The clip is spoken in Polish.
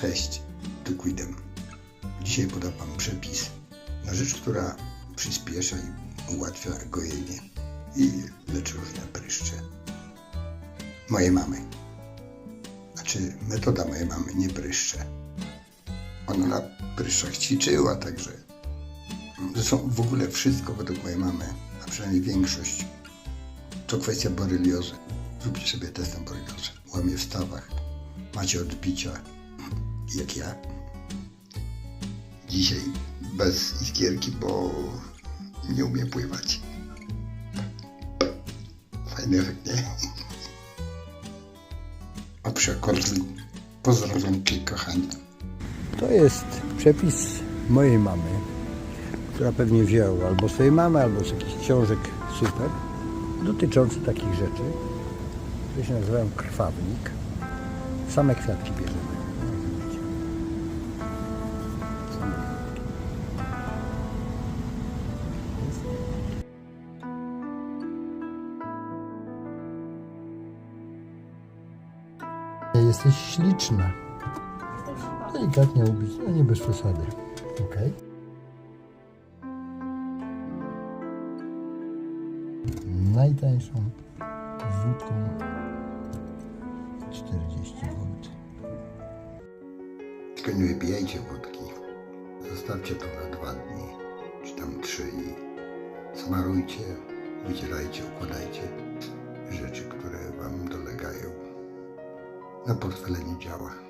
Cześć, tu Quidem. Dzisiaj podam Wam przepis na rzecz, która przyspiesza i ułatwia gojenie i leczy różne pryszcze. Mojej mamy. Znaczy, metoda mojej mamy, nie pryszcze. Ona na pryszczach ćwiczyła, także zresztą w ogóle wszystko według mojej mamy, a przynajmniej większość, to kwestia boryliozy. Zróbcie sobie test na boreliozę. Łamie w stawach. Macie odbicia, jak ja. Dzisiaj bez iskierki, bo nie umiem pływać. Fajny efekt, nie? A pozdrowionki, kochani. To jest przepis mojej mamy, która pewnie wzięła albo swojej mamy, albo z jakichś książek super, dotyczący takich rzeczy, które się nazywają krwawnik. Same kwiatki bierzemy. Jesteś śliczna. Delikatnie ubić, no nie bez przesady. Ok. Najtańszą wódką 40 zł. Tylko nie wypijajcie wódki. Zostawcie to na dwa dni, czy tam trzy i smarujcie, wycierajcie, układajcie Na portfele nie działa.